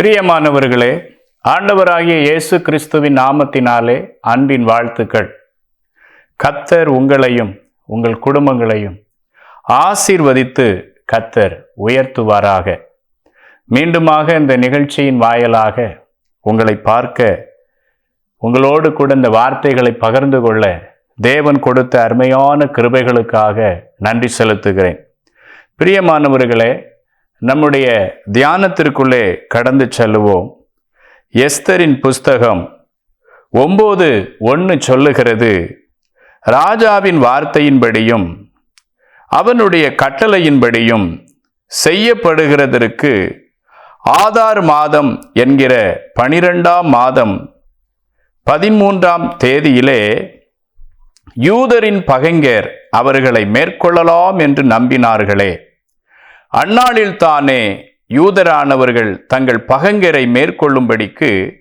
பிரியமானவர்களே ஆண்டவராகிய இயேசு கிறிஸ்துவின் நாமத்தினாலே அன்பின் வாழ்த்துக்கள். கத்தர் உங்களையும் உங்கள் குடும்பங்களையும் ஆசீர்வதித்து கத்தர் உயர்த்துவாராக. மீண்டுமாக இந்த நிகழ்ச்சியின் வாயிலாக உங்களை பார்க்க உங்களோடு கூட இந்த வார்த்தைகளை பகிர்ந்து கொள்ள தேவன் கொடுத்த அருமையான கிருபைகளுக்காக நன்றி செலுத்துகிறேன். பிரியமானவர்களே நம்முடைய தியானத்திற்குள்ளே கடந்து செல்லுவோம். எஸ்தரின் புஸ்தகம் ஒம்பது ஒன்று சொல்லுகிறது. ராஜாவின் வார்த்தையின்படியும் அவனுடைய கட்டளையின்படியும் செய்யப்படுகிறதற்கு ஆதார் மாதம் என்கிற பனிரெண்டாம் மாதம் பதிமூன்றாம் தேதியிலே யூதரின் பகைஞர் அவர்களை மேற்கொள்ளலாம் என்று நம்பினார்களே. அந்நாளில் தானே யூதரானவர்கள் தங்கள் பகங்கரை மேற்கொள்ளும்படிக்கு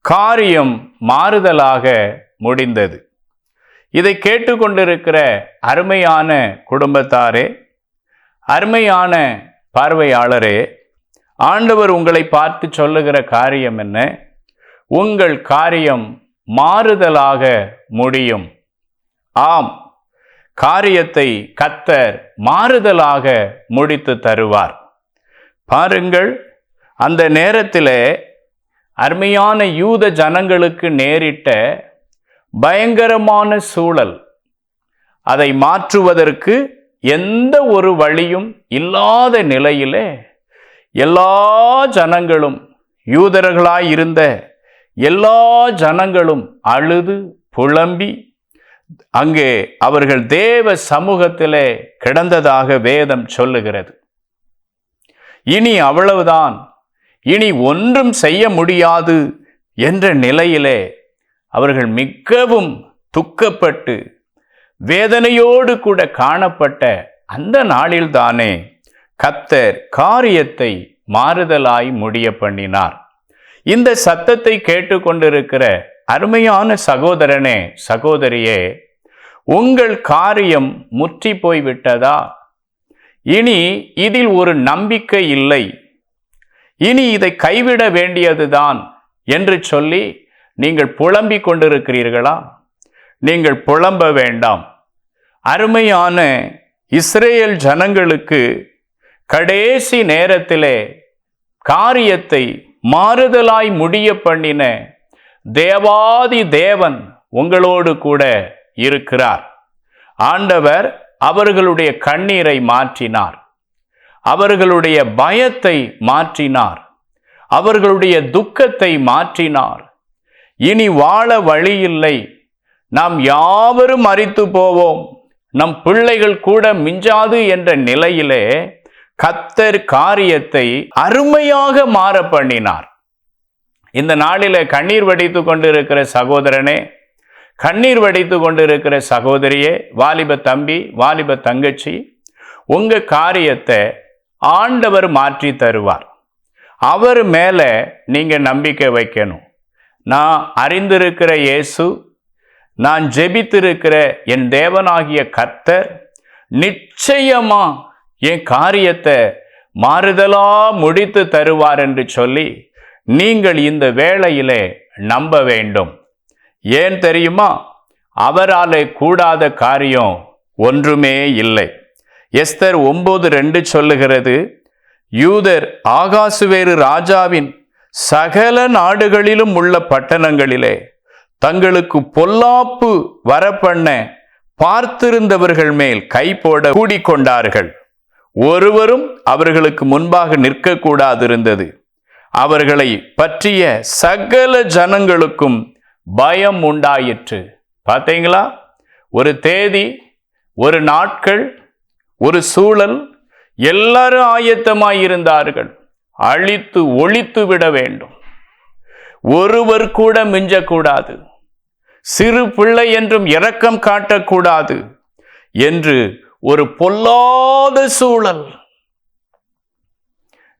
காரியம் மாறுதலாக முடிந்தது. இதை கேட்டுக்கொண்டிருக்கிற அருமையான குடும்பத்தாரே அருமையான பார்வையாளரே ஆண்டவர் உங்களை பார்த்து சொல்லுகிற காரியம் என்ன? உங்கள் காரியம் மாறுதலாக முடியும். ஆம். காரியத்தை கத்தர் மாறுதலாக முடித்து தருவார். பாருங்கள் அந்த நேரத்தில் அருமையான யூத ஜனங்களுக்கு நேரிட்ட பயங்கரமான சூழல். அதை மாற்றுவதற்கு எந்த ஒரு வழியும் இல்லாத நிலையிலே எல்லா ஜனங்களும் யூதர்களாயிருந்த எல்லா ஜனங்களும் அழுது புலம்பி அங்கே அவர்கள் தேவ சமூகத்திலே கிடந்ததாக வேதம் சொல்லுகிறது. இனி அவ்வளவுதான். இனி ஒன்றும் செய்ய முடியாது என்ற நிலையிலே அவர்கள் மிகவும் துக்கப்பட்டு வேதனையோடு கூட காணப்பட்ட அந்த நாளில்தானே கத்தர் காரியத்தை மாறுதலாய் முடிய பண்ணினார் இந்த சத்தத்தை கேட்டுக்கொண்டிருக்கிற அருமையான சகோதரனே சகோதரியே உங்கள் காரியம் முற்றி போய்விட்டதா? இனி இதில் ஒரு நம்பிக்கை இல்லை. இனி இதை கைவிட வேண்டியதுதான் என்று சொல்லி நீங்கள் புலம்பிக் கொண்டிருக்கிறீர்களா? நீங்கள் புலம்ப வேண்டாம். அருமையான இஸ்ரேல் ஜனங்களுக்கு கடைசி நேரத்திலே காரியத்தை மாறுதலாய் முடிய பண்ணின தேவாதி தேவன் உங்களோடு கூட இருக்கிறார். ஆண்டவர் அவர்களுடைய கண்ணீரை மாற்றினார். அவர்களுடைய பயத்தை மாற்றினார். அவர்களுடைய துக்கத்தை மாற்றினார். இனி வாழ வழியில்லை. நாம் யாவரும் மறித்து போவோம். நம் பிள்ளைகள் கூட மிஞ்சாது என்ற நிலையிலே கத்தர் காரியத்தை அருமையாக மாற பண்ணினார். இந்த நாளில் கண்ணீர் வடித்து கொண்டிருக்கிற சகோதரனே கண்ணீர் வடித்து கொண்டிருக்கிற சகோதரியே வாலிப தம்பி வாலிப தங்கச்சி உங்கள் காரியத்தை ஆண்டவர் மாற்றி தருவார். அவர் மேலே நீங்கள் நம்பிக்கை வைக்கணும். நான் அறிந்திருக்கிற இயேசு நான் ஜெபித்திருக்கிற என் தேவனாகிய கர்த்தர் நிச்சயமாக என் காரியத்தை மாறுதலாக முடித்து தருவார் என்று சொல்லி நீங்கள் இந்த வேளையிலே நம்ப வேண்டும். ஏன் தெரியுமா? அவராலே கூடாத காரியம் ஒன்றுமே இல்லை. எஸ்தர் ஒம்பது ரெண்டு சொல்லுகிறது யூதர் ஆகாசுவேறு ராஜாவின் சகல நாடுகளிலும் உள்ள பட்டணங்களிலே தங்களுக்கு பொல்லாப்பு வரப்பண்ண பார்த்திருந்தவர்கள் மேல் கை போட கூடிக்கொண்டார்கள். ஒருவரும் அவர்களுக்கு முன்பாக நிற்கக்கூடாதிருந்தது. அவர்களை பற்றிய சகல ஜனங்களுக்கும் பயம் உண்டாயிற்று. பார்த்தீங்களா ஒரு தேதி ஒரு நாட்கள் ஒரு சூழல் எல்லாரும் ஆயத்தமாய் இருந்தார்கள். அழித்து ஒழித்து விட வேண்டும். ஒருவர் கூட மிஞ்சக்கூடாது. சிறு பிள்ளை என்றும் இரக்கம் காட்டக்கூடாது என்று ஒரு பொல்லாத சூழல்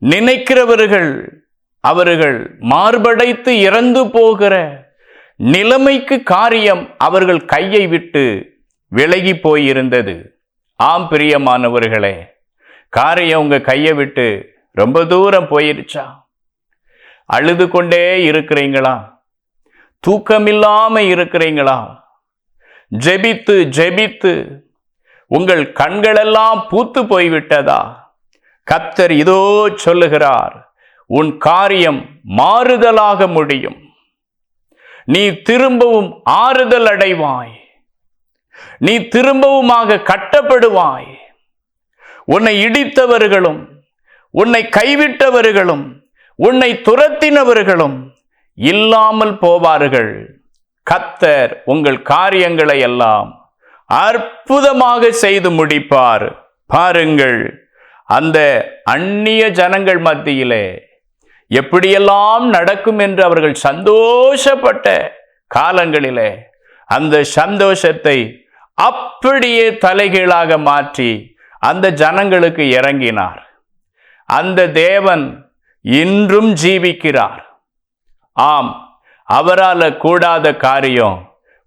நினைக்கிறவர்கள் அவர்கள் மார்படைத்து இறந்து போகிற நிலைமைக்கு காரியம் அவர்கள் கையை விட்டு விலகி போயிருந்தது. ஆம் பிரியமானவர்களே காரியம் உங்கள் கையை விட்டு ரொம்ப தூரம் போயிருச்சா? அழுது கொண்டே இருக்கிறீங்களா? தூக்கமில்லாமல் இருக்கிறீங்களா? ஜெபித்து ஜெபித்து உங்கள் கண்களெல்லாம் பூத்து போய்விட்டதா? கத்தர் இதோ சொல்லுகிறார் உன் காரியம் மாறுதலாக முடியும். நீ திரும்பவும் ஆறுதல் அடைவாய். நீ திரும்பவுமாக கட்டப்படுவாய். உன்னை இடித்தவர்களும் உன்னை கைவிட்டவர்களும் உன்னை துரத்தினவர்களும் இல்லாமல் போவார்கள். கத்தர் உங்கள் காரியங்களை எல்லாம் அற்புதமாக செய்து முடிப்பார். பாருங்கள் அந்த அந்நிய ஜனங்கள் மத்தியிலே எப்படியெல்லாம் நடக்கும் என்று அவர்கள் சந்தோஷப்பட்ட காலங்களிலே அந்த சந்தோஷத்தை அப்படியே தலைகீழாக மாற்றி அந்த ஜனங்களுக்கு இறங்கினார். அந்த தேவன் இன்றும் ஜீவிக்கிறார். ஆம் அவரால் கூடாத காரியம்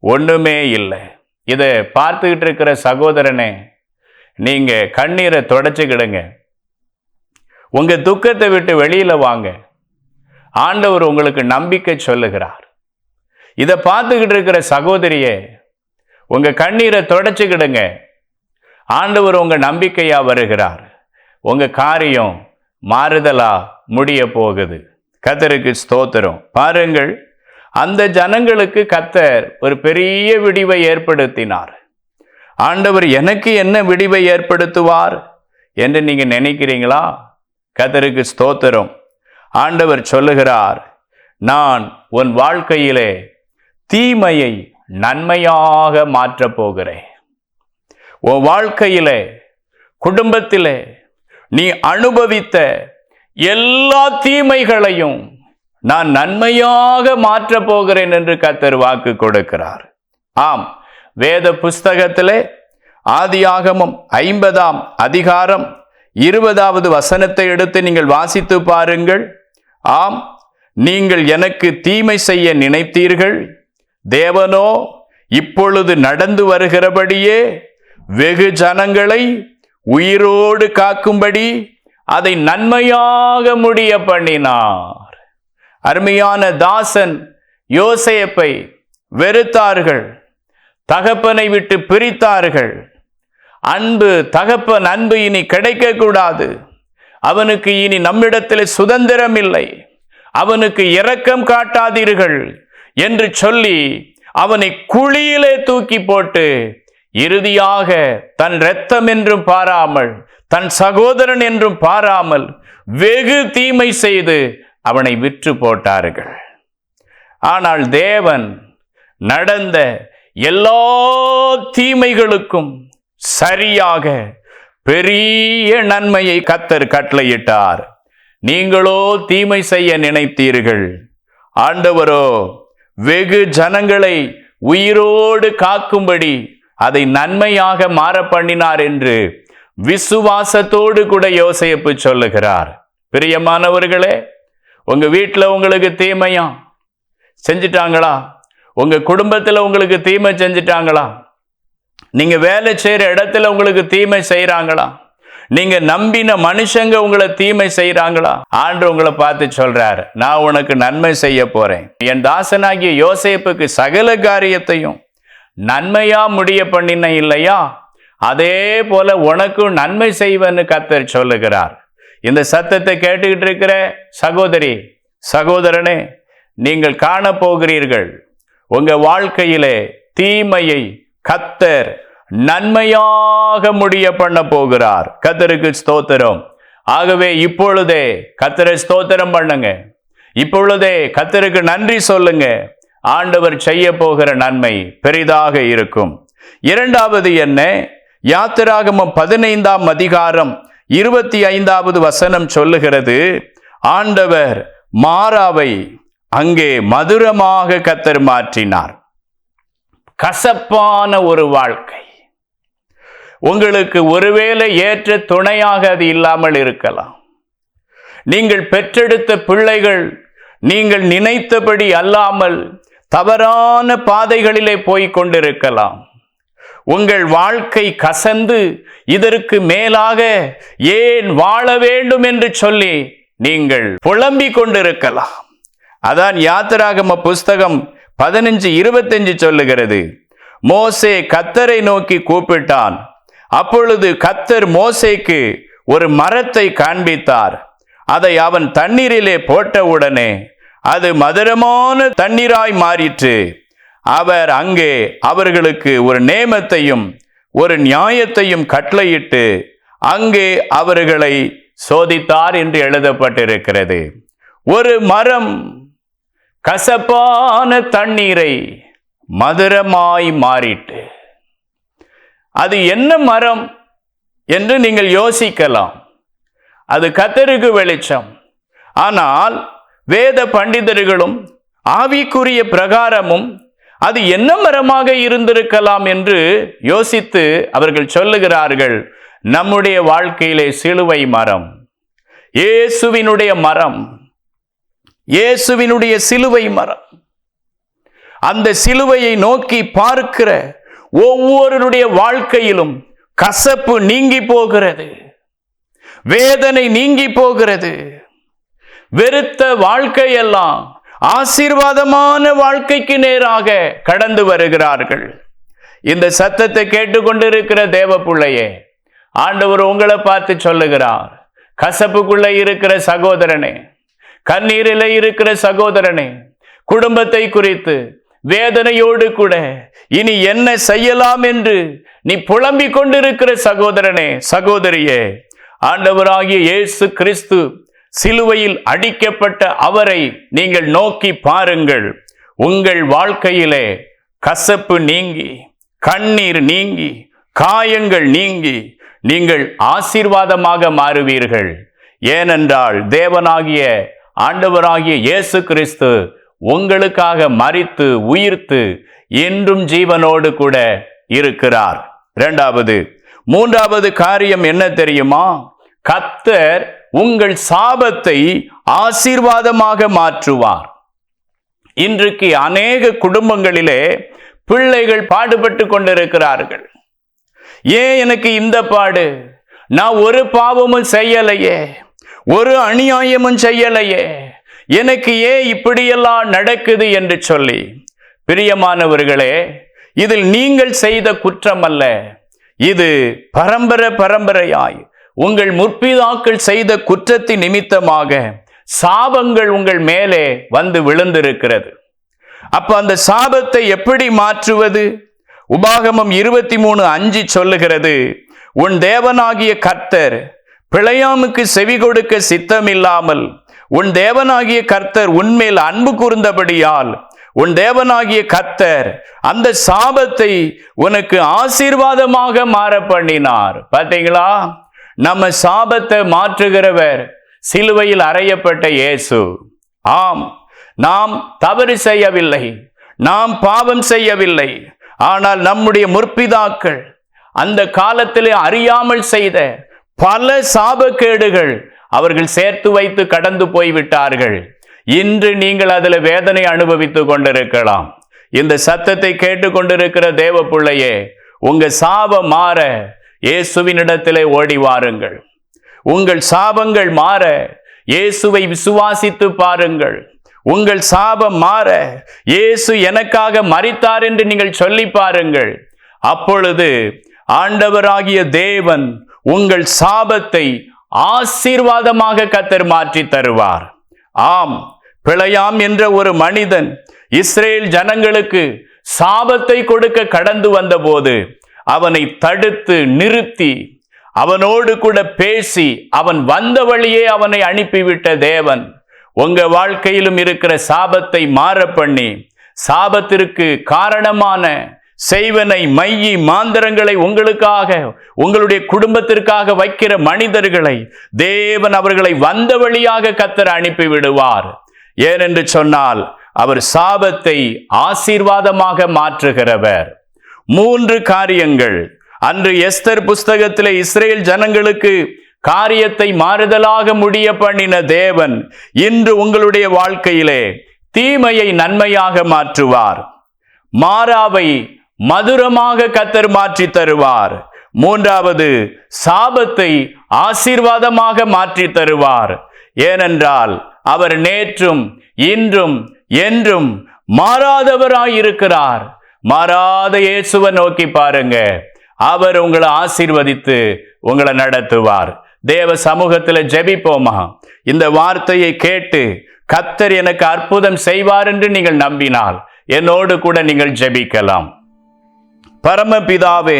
ஒன்றுமே இல்லை. இதை பார்த்துக்கிட்டு இருக்கிற சகோதரனே நீங்கள் கண்ணீரை தொடச்சிக்கிடுங்க உங்கள் துக்கத்தை விட்டு வெளியில் வாங்க. ஆண்டவர் உங்களுக்கு நம்பிக்கை சொல்லுகிறார். இதை பார்த்துக்கிட்டு இருக்கிற சகோதரியே உங்கள் கண்ணீரை தொடச்சிக்கிடுங்க. ஆண்டவர் உங்கள் நம்பிக்கையாக வருகிறார். உங்கள் காரியம் மாறுதலா முடிய போகுது. கத்தருக்கு ஸ்தோத்திரம். பாருங்கள் அந்த ஜனங்களுக்கு கத்தர் ஒரு பெரிய விடிவை ஏற்படுத்தினார். ஆண்டவர் எனக்கு என்ன விடிவை ஏற்படுத்துவார் என்று நீங்கள் நினைக்கிறீங்களா? கத்தருக்கு ஸ்தோத்திரம். ஆண்டவர் சொல்லுகிறார் நான் உன் வாழ்க்கையிலே தீமையை நன்மையாக மாற்றப் போகிறேன். உன் வாழ்க்கையிலே குடும்பத்திலே நீ அனுபவித்த எல்லா தீமைகளையும் நான் நன்மையாக மாற்றப் போகிறேன் என்று கத்தர் வாக்கு கொடுக்கிறார். ஆம் வேத புஸ்தகத்திலே ஆதியாகமம் ஐம்பதாம் அதிகாரம் இருபதாவது வசனத்தை எடுத்து நீங்கள் வாசித்து பாருங்கள். ஆம் நீங்கள் எனக்கு தீமை செய்ய நினைத்தீர்கள். தேவனோ இப்பொழுது நடந்து வருகிறபடியே வெகு ஜனங்களை உயிரோடு காக்கும்படி அதை நன்மையாக முடிய பண்ணினார். அருமையான தாசன் யோசேப்பை வெறுத்தார்கள். தகப்பனை விட்டு பிரித்தார்கள். அன்பு தகப்பன் அன்பு இனி கிடைக்கக்கூடாது. அவனுக்கு இனி நம்மிடத்தில் சுதந்திரம் இல்லை அவனுக்கு இரக்கம் காட்டாதீர்கள் என்று சொல்லி அவனை குழியிலே தூக்கி போட்டு இறுதியாக தன் இரத்தம் என்றும் பாராமல் தன் சகோதரன் என்றும் பாராமல் வெகு தீமை செய்து அவனை விற்று போட்டார்கள். ஆனால் தேவன் நடந்த எல்லா தீமைகளுக்கும் சரியாக பெரிய நன்மையை கத்தர் கட்டளையிட்டார். நீங்களோ தீமை செய்ய நினைத்தீர்கள். ஆண்டவரோ வெகு ஜனங்களை உயிரோடு காக்கும்படி அதை நன்மையாக மாற பண்ணினார் என்று விசுவாசத்தோடு கூட யோசேப்பு சொல்லுகிறார். பிரியமானவர்களே உங்க வீட்டில் உங்களுக்கு தீமையா? செஞ்சிட்டாங்களா? உங்க குடும்பத்தில் உங்களுக்கு தீமை செஞ்சிட்டாங்களா? நீங்கள் வேலை செய்கிற இடத்துல உங்களுக்கு தீமை செய்கிறாங்களா நீங்கள் நம்பின மனுஷங்க உங்களை தீமை செய்கிறாங்களா ஆண்டு உங்களை பார்த்து சொல்கிறாரு நான் உனக்கு நன்மை செய்ய போகிறேன் என் தாசனாகிய யோசேப்புக்கு சகல காரியத்தையும் நன்மையாக முடிய பண்ணின இல்லையா? அதே போல உனக்கும் நன்மை செய்வேன்னு கத்தர் சொல்லுகிறார். இந்த சத்தத்தை கேட்டுக்கிட்டு இருக்கிற சகோதரி சகோதரனே நீங்கள் காணப்போகிறீர்கள். உங்கள் வாழ்க்கையிலே தீமையை கத்தர் நன்மையாக முடிய பண்ண போகிறார். கத்தருக்கு ஸ்தோத்திரம். ஆகவே இப்பொழுதே கத்தரை ஸ்தோத்திரம் பண்ணுங்க. இப்பொழுதே கத்தருக்கு நன்றி சொல்லுங்க. ஆண்டவர் செய்ய போகிற நன்மை பெரிதாக இருக்கும். இரண்டாவது என்ன? யாத்திராகமம் பதினைந்தாம் அதிகாரம் இருபத்தி ஐந்தாவது வசனம் சொல்லுகிறது ஆண்டவர் மாறாவை அங்கே மதுரமாக கத்தர் மாற்றினார். கசப்பான ஒரு வாழ்க்கை. உங்களுக்கு ஒருவேளை ஏற்ற துணையாக அது இல்லாமல் இருக்கலாம். நீங்கள் பெற்றெடுத்த பிள்ளைகள் நீங்கள் நினைத்தபடி அல்லாமல் தவறான பாதைகளிலே போய்க் கொண்டிருக்கலாம். உங்கள் வாழ்க்கை கசந்து இதற்கு மேலாக ஏன் வாழ வேண்டும் என்று சொல்லி நீங்கள் புலம்பிக் கொண்டிருக்கலாம். அதான் யாத்திராகம புஸ்தகம் பதினஞ்சு இருபத்தஞ்சு சொல்லுகிறது. மோசே கத்தரை நோக்கி கூப்பிட்டான். அப்பொழுது கத்தர் மோசேக்கு ஒரு மரத்தை காண்பித்தார். அதை அவன் தண்ணீரிலே போட்டவுடனே அது மதுரமான தண்ணீராய் மாறிற்று. அவர் அங்கே அவர்களுக்கு ஒரு நேமத்தையும் ஒரு நியாயத்தையும் கட்டளையிட்டு அங்கே அவர்களை சோதித்தார் என்று எழுதப்பட்டிருக்கிறது. ஒரு மரம் கசப்பான தண்ணீரை மதுரமாய் மாறிட்டு. அது என்ன மரம் என்று நீங்கள் யோசிக்கலாம். அது கத்தருக்கு வெளிச்சம். ஆனால் வேத பண்டிதர்களும் ஆவிக்குரிய பிரகாரமும் அது என்ன மரமாக இருந்திருக்கலாம் என்று யோசித்து அவர்கள் சொல்லுகிறார்கள் நம்முடைய வாழ்க்கையிலே சிலுவை மரம். இயேசுவினுடைய மரம் இயேசுவினுடைய சிலுவை மரம். அந்த சிலுவையை நோக்கி பார்க்கிற ஒவ்வொருடைய வாழ்க்கையிலும் கசப்பு நீங்கி போகிறது. வேதனை நீங்கி போகிறது. வெறுத்த வாழ்க்கையெல்லாம் ஆசீர்வாதமான வாழ்க்கைக்கு நேராக கடந்து வருகிறார்கள். இந்த சத்தத்தை கேட்டுக்கொண்டிருக்கிற தேவ பிள்ளையே ஆண்டவர் உங்களை பார்த்து சொல்லுகிறார். கசப்புக்குள்ள இருக்கிற சகோதரனே கண்ணீரிலே இருக்கிற சகோதரனே குடும்பத்தை குறித்து வேதனையோடு கூட இனி என்ன செய்யலாம் என்று நீ புலம்பிக் கொண்டிருக்கிற சகோதரனே சகோதரியே ஆண்டவராகிய இயேசு கிறிஸ்து சிலுவையில் அடிக்கப்பட்ட அவரை நீங்கள் நோக்கி பாருங்கள். உங்கள் வாழ்க்கையிலே கசப்பு நீங்கி கண்ணீர் நீங்கி காயங்கள் நீங்கி நீங்கள் ஆசீர்வாதமாக மாறுவீர்கள். ஏனென்றால் தேவனாகிய ஆண்டவராகிய இயேசு கிறிஸ்து உங்களுக்காக மறித்து உயிர்த்து என்றும் ஜீவனோடு கூட இருக்கிறார். இரண்டாவது மூன்றாவது காரியம் என்ன தெரியுமா? கத்தர் உங்கள் சாபத்தை ஆசீர்வாதமாக மாற்றுவார். இன்றைக்கு அநேக குடும்பங்களிலே பிள்ளைகள் பாடுபட்டு கொண்டிருக்கிறார்கள். ஏன் எனக்கு இந்த பாடு? நான் ஒரு பாவமும் செய்யலையே. ஒரு அநியாயமும் செய்யலையே. எனக்கு ஏன் இப்படியெல்லாம் நடக்குது என்று சொல்லி. பிரியமானவர்களே இதில் நீங்கள் செய்த குற்றம் அல்ல இது பரம்பரை பரம்பரையாய். உங்கள் முற்பிதாக்கள் செய்த குற்றத்தின் நிமித்தமாக சாபங்கள் உங்கள் மேலே வந்து விழுந்திருக்கிறது. அப்ப அந்த சாபத்தை எப்படி மாற்றுவது? உபாகமம் இருபத்தி மூணு அஞ்சு சொல்லுகிறது உன் தேவனாகிய கர்த்தர் பிழையாமுக்கு செவி கொடுக்க சித்தமில்லாமல் உன் தேவனாகிய கர்த்தர் உன்மேல் அன்பு கூர்ந்தபடியால் உன் தேவனாகிய கர்த்தர் அந்த சாபத்தை உனக்கு ஆசீர்வாதமாக மாற பண்ணினார். பார்த்தீங்களா? நம்ம சாபத்தை மாற்றுகிறவர் சிலுவையில் அறையப்பட்ட இயேசு. ஆம் நாம் தவறு செய்யவில்லை நாம் பாவம் செய்யவில்லை. ஆனால் நம்முடைய முற்பிதாக்கள் அந்த காலத்திலே அறியாமல் செய்த பல சாபக்கேடுகள் அவர்கள் சேர்த்து வைத்து கடந்து போய்விட்டார்கள். இன்று நீங்கள் அதில் வேதனை அனுபவித்துக் கொண்டிருக்கலாம். இந்த சத்தத்தை கேட்டுக்கொண்டிருக்கிற தேவ பிள்ளையே உங்க சாபம் மாற இயேசுவினிடத்திலே ஓடி வாருங்கள். உங்கள் சாபங்கள் மாற இயேசுவை விசுவாசித்து பாருங்கள். உங்கள் சாபம் மாற இயேசு எனக்காக மறித்தார் என்று நீங்கள் சொல்லி பாருங்கள். அப்பொழுது ஆண்டவராகிய தேவன் உங்கள் சாபத்தை ஆசீர்வாதமாக கத்தர் மாற்றி தருவார். ஆம் பிழையாம் என்ற ஒரு மனிதன் இஸ்ரேல் ஜனங்களுக்கு சாபத்தை கொடுக்க கடந்து வந்தபோது அவனை தடுத்து நிறுத்தி அவனோடு கூட பேசி அவன் வந்த வழியே அவனை அனுப்பிவிட்ட தேவன் உங்க வாழ்க்கையிலும் இருக்கிற சாபத்தை மாற பண்ணி சாபத்திற்கு காரணமான செய்வனை மையி மாந்திரங்களை உங்களுக்காக உங்களுடைய குடும்பத்திற்காக வைக்கிற மனிதர்களை தேவன் அவர்களை வந்த வழியாக கத்தர் அனுப்பி விடுவார் ஏனென்று சொன்னால் அவர் சாபத்தை ஆசீர்வாதமாக மாற்றுகிறவர். மூன்று காரியங்கள். அன்று எஸ்தர் புஸ்தகத்திலே இஸ்ரேல் ஜனங்களுக்கு காரியத்தை மாறுதலாக முடிய பண்ணின தேவன் இன்று உங்களுடைய வாழ்க்கையிலே தீமையை நன்மையாக மாற்றுவார். மாறாவை மதுரமாக கத்தர் மாற்றி தருவார். மூன்றாவது சாபத்தை ஆசீர்வாதமாக மாற்றி தருவார். ஏனென்றால் அவர் நேற்றும் இன்றும் என்றும் மாறாதவராயிருக்கிறார். மாறாத இயேசுவை நோக்கி பாருங்க. அவர் உங்களை ஆசீர்வதித்து உங்களை நடத்துவார். தேவ சமூகத்தில் ஜெபிப்போமா? இந்த வார்த்தையை கேட்டு கத்தர் எனக்கு அற்புதம் செய்வார் என்று நீங்கள் நம்பினால் என்னோடு கூட நீங்கள் ஜெபிக்கலாம். பரமபிதாவே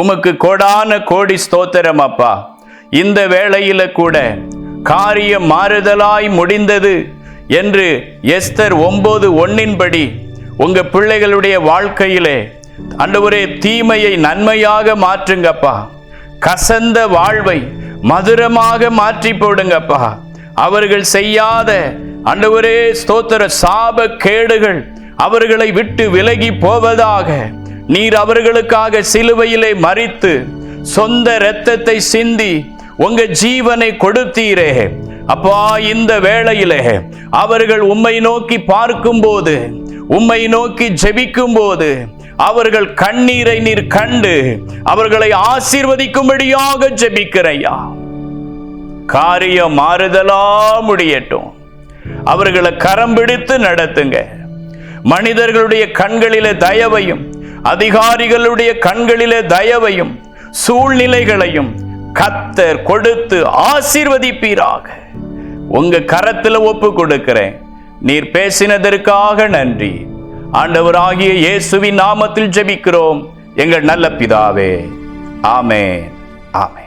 உமக்கு கொடான கோடி ஸ்தோத்திரம் அப்பா. இந்த வேளையில கூட காரியம் மாறுதலாய் முடிந்தது என்று எஸ்தர் ஒன்பது ஒன்னின்படி உங்க பிள்ளைகளுடைய வாழ்க்கையிலே அண்டவரே தீமையை நன்மையாக மாற்றுங்கப்பா. கசந்த வாழ்வை மதுரமாக மாற்றி போடுங்கப்பா. அவர்கள் செய்யாத அண்டவரே ஸ்தோத்திர சாப கேடுகள் அவர்களை விட்டு விலகி போவதாக நீர் அவர்களுக்காக சிலுவையிலே மறித்து சொந்த இரத்தத்தை சிந்தி உங்க ஜீவனை கொடுத்தீரே. அப்பா இந்த வேளையிலே அவர்கள் உம்மை நோக்கி பார்க்கும்போது உம்மை நோக்கி ஜெபிக்கும் போது அவர்கள் கண்ணீரை நீர் கண்டு அவர்களை ஆசீர்வதிக்கும்படியாக ஜெபிக்கிறையா காரியம் மாறுதலா முடியட்டும். அவர்களை கரம் பிடித்து நடத்துங்க. மனிதர்களுடைய கண்களிலே தயவையும் அதிகாரிகளுடைய கண்களிலே தயவையும் சூழ்நிலைகளையும் கத்தர் கொடுத்து ஆசீர்வதிப்பீராக. உங்க கரத்தில் ஒப்பு கொடுக்கிறேன். நீர் பேசினதற்காக நன்றி. ஆண்டவராகிய இயேசுவின் நாமத்தில் ஜெபிக்கிறோம். எங்கள் நல்ல பிதாவே. ஆமே ஆமே